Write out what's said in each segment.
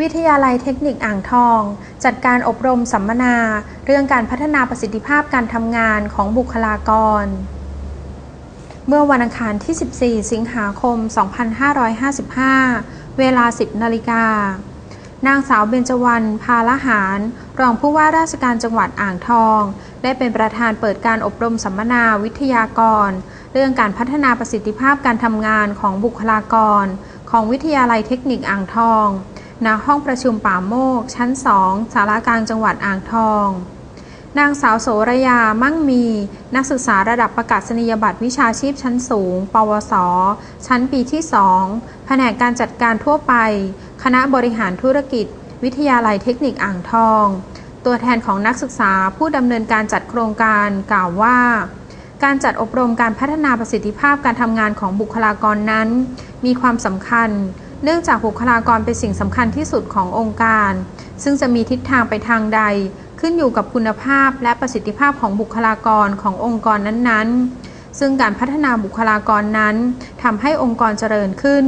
วิทยาลัยเทคนิคอ่างทอง จัดการอบรมสัมมนา เรื่องการพัฒนาประสิทธิภาพการทำงานของบุคลากร เมื่อวันอังคารที่ 14 สิงหาคม 2555 เวลา 10 นาฬิกานางสาวเบญจวรรณพาลหาร รองผู้ว่าราชการจังหวัดอ่างทอง ได้เป็นประธานเปิดการอบรมสัมมนาวิทยากร เรื่องการพัฒนาประสิทธิภาพการทำงานของบุคลากร ของวิทยาลัยเทคนิคอ่างทอง ณห้องประชุมป่าโมก ชั้น2สารากลางจังหวัดอ่างทอง นางสาวโสระยา มั่งมี นักศึกษาระดับประกาศนียบัตรวิชาชีพชั้นสูง ปวส ชั้นปีที่2แผนกการจัดการทั่วไป คณะบริหารธุรกิจ วิทยาลัยเทคนิคอ่างทอง ตัวแทนของนักศึกษาผู้ดำเนินการจัดโครงการกล่าวว่าการจัดอบรมการพัฒนาประสิทธิภาพการทำงานของบุคลากรนั้น มีความสำคัญ เนื่องจากบุคลากรเป็นสิ่งสำคัญที่สุดขององค์การ ซึ่งจะมีทิศทางไปทางใด ขึ้นอยู่กับคุณภาพและประสิทธิภาพของบุคลากรขององค์กรนั้นๆ ซึ่งการพัฒนาบุคลากรนั้นทำให้องค์กรเจริญขึ้น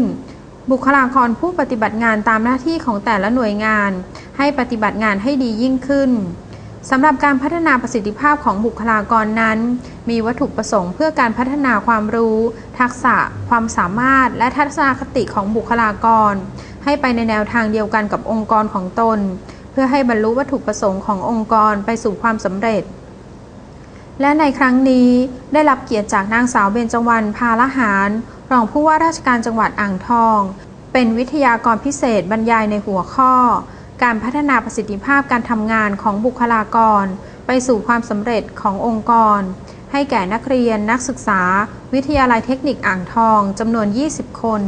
บุคลากรผู้ปฏิบัติงานตามหน้าที่ของแต่ละหน่วยงาน ให้ปฏิบัติงานให้ดียิ่งขึ้น สำหรับการพัฒนาประสิทธิภาพของบุคลากรนั้น มีวัตถุประสงค์เพื่อการพัฒนาความรู้ ทักษะ ความสามารถ และทัศนคติของบุคลากร ให้ไปในแนวทางเดียวกันกับองค์กรของตน เพื่อให้บรรลุวัตถุประสงค์ขององค์กรไปสู่ความสำเร็จ และในครั้งนี้ได้รับเกียรติจากนางสาวเบญจวรรณพาลหารรองผู้ว่าราชการจังหวัดอ่างทอง เป็นวิทยากรพิเศษบรรยายในหัวข้อ การพัฒนาประสิทธิภาพการทำงานของบุคลากร ไปสู่ความสำเร็จขององค์กร ให้แก่นักเรียนนักศึกษา วิทยาลัยเทคนิคอ่างทองจำนวน 20 คน